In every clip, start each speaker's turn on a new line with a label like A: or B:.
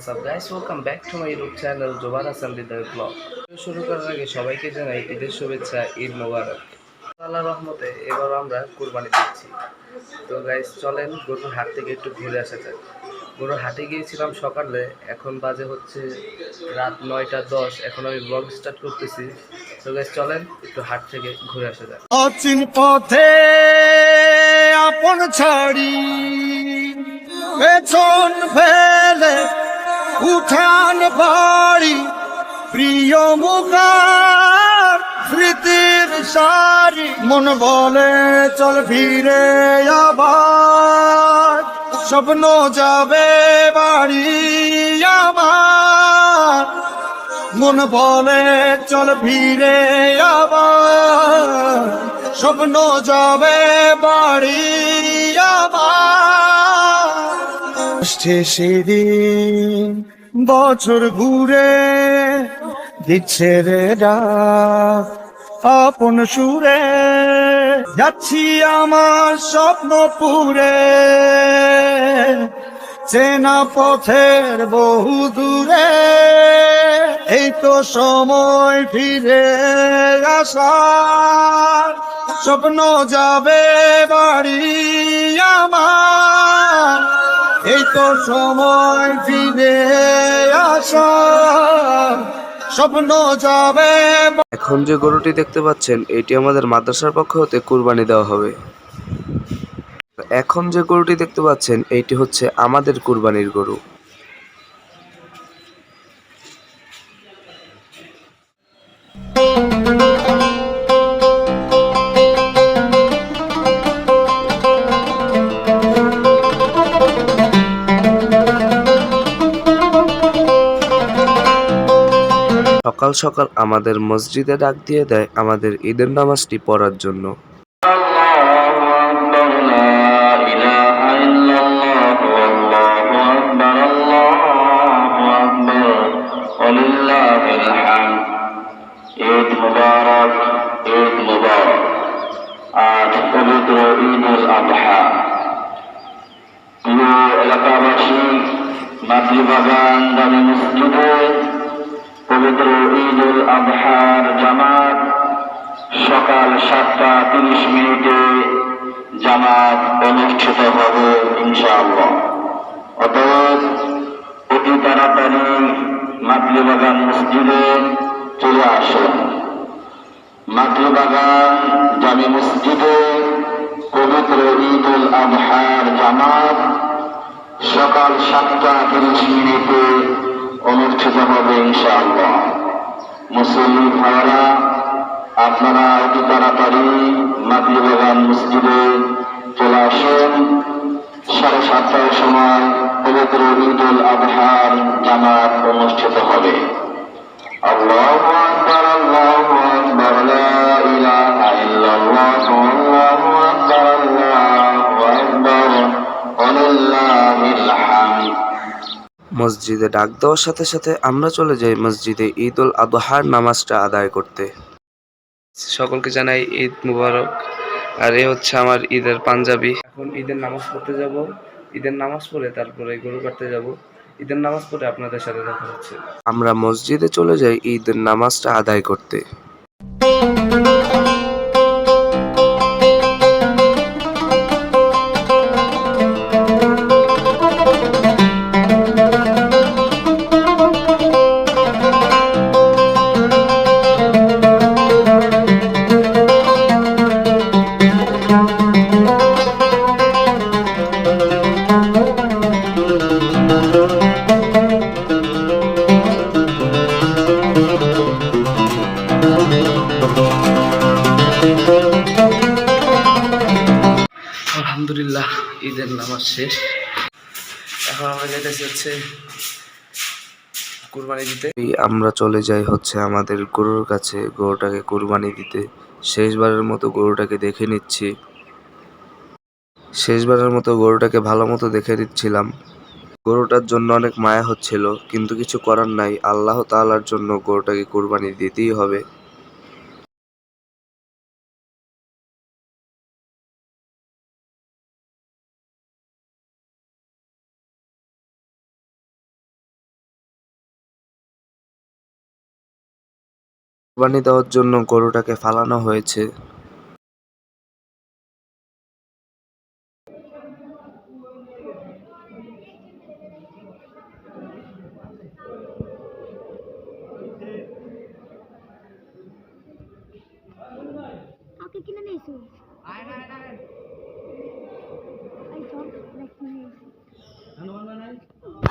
A: What's up guys welcome back to my YouTube channel Jobar Hasan Hridoy vlog শুরু করার আগে সবাইকে জানাই ঈদের শুভেচ্ছা, ঈদ মোবারক। আল্লাহ রহমতে এবার আমরা কুরবানি দিচ্ছি। তো গাইস চলেন গরুর হাট থেকে একটু ঘুরে আসা যাক। গরুর হাটে গিয়েছিলাম সকালে, এখন বাজে হচ্ছে রাত নয়টা দশ, এখন আমি ব্লগ স্টার্ট করতেছি। তো গাইস চলেন একটু হাট থেকে ঘুরে আসা যাক।
B: অচিন পথে আপন ছাড়ি, পেছন ফেলে উঠান বাড়ি, প্রিয় মুখার স্মৃতির সারি। মন বলে, চল ফিরে আবার, স্বপ্ন যাবে বাড়ি আমার। মন বলে, চল ফিরে আবার, স্বপ্ন যাবে বাড়ি আবার আসছে সেদিন বছর ঘুরে দিচ্ছে রে আপন সুরে। যাচ্ছি আমার স্বপ্ন পুরে। চেনা পথের বহু দূরে। এই তো সময় ফিরে আসার। স্বপ্ন যাবে বাড়ি আমার। তো সময় ফিরে আসা, স্বপ্ন যাবে।
A: এখন যে গরুটি দেখতে পাচ্ছেন, এটি আমাদের মাদ্রাসার পক্ষ হতে কুরবানি দেওয়া হবে। এখন যে গরুটি দেখতে পাচ্ছেন এইটি হচ্ছে আমাদের কুরবানির গরু। সকাল সকাল আমাদের মসজিদে ডাক দিয়ে দেয় আমাদের ঈদের নামাজটি পড়ার জন্য।
C: প্রিয় এলাকাবাসী, মাতৃবাগান দামি মসজিদে পবিত্র ঈদ উল আবহার জামাত, সকাল সাতটা তিরিশ মিনিটে জামাত অনুষ্ঠিত হবে ইনশাআল্লাহ। অতএব অতি তাড়াতাড়ি মাতৃবাগান মসজিদে চলে আসুন। মাতৃবাগান জামি মসজিদে পবিত্র ঈদ উল আবহার জামাত সকাল সাতটা তিরিশ মিনিটে অনুষ্ঠিত হবে ইনশাআল্লাহ। মুসলিম ভাইরা আপনারা অতি তাড়াতাড়ি মাতৃবাগান মসজিদে চলে আসুন। সাড়ে সাতটার সময় পবিত্র ঈদ উল আবহার জামাত অনুষ্ঠিত হবে। আল্লাহ আকবার আল্লাহ আকবার।
A: মসজিদে ডাক দেওয়ার সাথে সাথে আমরা চলে যাই মসজিদে ঈদ উল আদহার নামাজটা আদায় করতে। সকলকে জানাই ঈদ মুবারক। আর এ হচ্ছে আমার ঈদের পাঞ্জাবি। এখন ঈদের নামাজ পড়তে যাব। ঈদের নামাজ পড়ে তারপরে গরু কাটতে যাব। ঈদের নামাজ পড়ে আপনাদের সাথে দেখা হচ্ছে। আমরা মসজিদে চলে যাই ঈদের নামাজটা আদায় করতে। নামাজ শেষ। এখন আমরা যাইতেছি হচ্ছে কুরবানি দিতে। আমরা চলে যাই হচ্ছে আমাদের গরুর কাছে, গরুটাকে কুরবানি দিতে। শেষবারের মতো গরুটাকে দেখে নিচ্ছি। শেষবারের মতো গরুটাকে ভালো মতো দেখে নিচ্ছিলাম। গরুটার জন্য অনেক মায়া হচ্ছিল, কিন্তু কিছু করার নাই। আল্লাহ তালার জন্য গরুটাকে কুরবানি দিতেই হবে। কুরবানি দেওয়ার জন্য গরুটাকে ফালানো হয়েছে।
D: কাউকে কিনে নিয়েছো আই সব দেখ কিনে নিয়েছি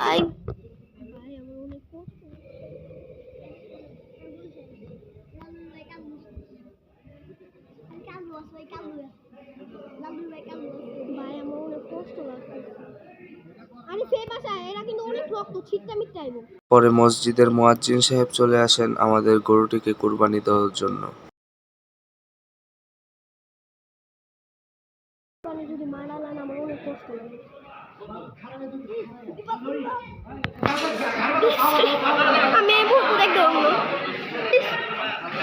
D: আই ভাই আমার অনেক কষ্ট ভাই আমার অনেক কষ্ট লাগছে আমি ফের বাসায় এরা কিন্তু অনেক রক্ত ছিটটা মিটটা আইবো
A: পরে মসজিদের মোয়াজ্জিন সাহেব চলে আসেন আমাদের গরুটিকে কুরবানি দেওয়ার জন্য।
D: যদি মারা লান আমার অনেক কষ্ট লাগে আমি এই মুহূর্তে দেখতে পাবো না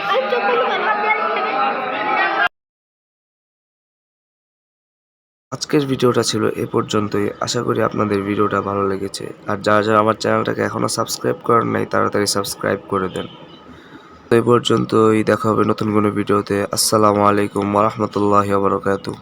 D: আমি চোখ বন্ধ করে
A: আজকের ভিডিওটা ছিল এ পর্যন্তই। আশা করি আপনাদের ভিডিওটা ভালো লেগেছে। আর যারা যারা আমার চ্যানেলটাকে এখনও সাবস্ক্রাইব করেন নাই, তাড়াতাড়ি সাবস্ক্রাইব করে দেন। তো এ পর্যন্তই, দেখা হবে নতুন কোনো ভিডিওতে। আসসালামু আলাইকুম ওরহমতুল্লাহি বারকাতুহ।